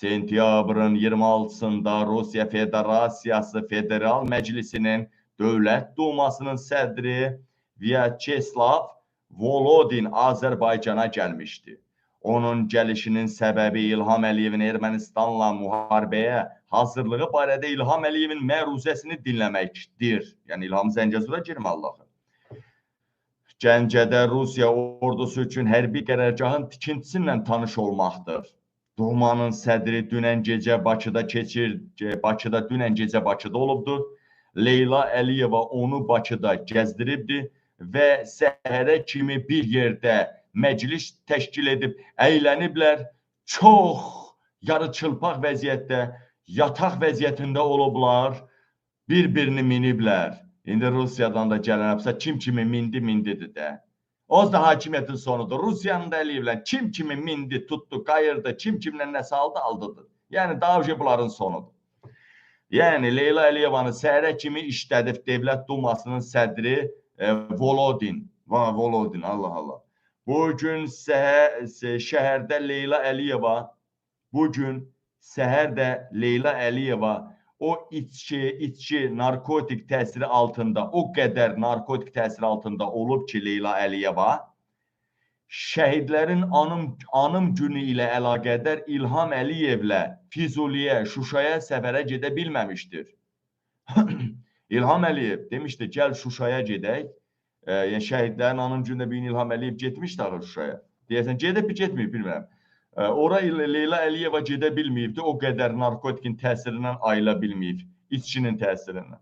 Sentyabrın 26-sında Rusiya Federasiyası Federal Məclisinin Dövlət Dumasının sədri Vyacheslav Volodin Azərbaycana gəlmişdi. Onun gəlişinin səbəbi İlham Əliyevin Ermənistanla müharibəyə hazırlığı barədə İlham Əliyevin məruzəsini dinləməkdir. Yəni İlham Zəngəzura girməli axı. Gəncədə Rusiya ordusu üçün hərbi qərargahın tikintisi ilə tanış olmaqdır. Dumanın sədri dünən gecə Bakıda keçir, Bakıda dünən gecə Bakıda olubdur. Leyla Əliyeva onu Bakıda gəzdiribdi və səhərə kimi bir yerdə məclis təşkil edib əyləniblər. Çox yarıçılpaq vəziyyətdə, yataq vəziyyətində olublar. Bir-birini miniblər. İndi Rusiyadan da gələn hapsa kim kimi mindi mindidir də. Oz da hakimiyyətin sonudur. Rusiyanın da eləyiblər. Kim kimi mindi, tutdu, qayırdı, kim kimlə nəsə aldı, aldıdır. Yəni önce bunların sonudur. Yəni Leyla Əliyevanı səhərə kimi işlədib Dövlət Dumasının sədri e, Volodin. Va Volodin, Allah Allah. Bu gün səhər, şəhərdə Leyla Əliyeva bu gün səhərdə Leyla Əliyeva o içki, içki, narkotik təsiri altında, o qədər narkotik təsiri altında olub ki, Leyla Əliyeva şəhidlərin anım anım günü ilə əlaqədar İlham Əliyevlə Füzuliyə, Şuşaya səfərə gedə bilməmişdir. İlham Əliyev demişdi, gəl Şuşaya gedək. E, yəni şəhidlərin anım günündə bir İlham Əliyev getmişdi Şuşaya. Deyəsən gedib getməyib bilmirəm. Ora Leyla Əliyeva gedə bilməyibdi. O qədər narkotikin təsirindən ayıla bilməyib, içkinin təsirindən.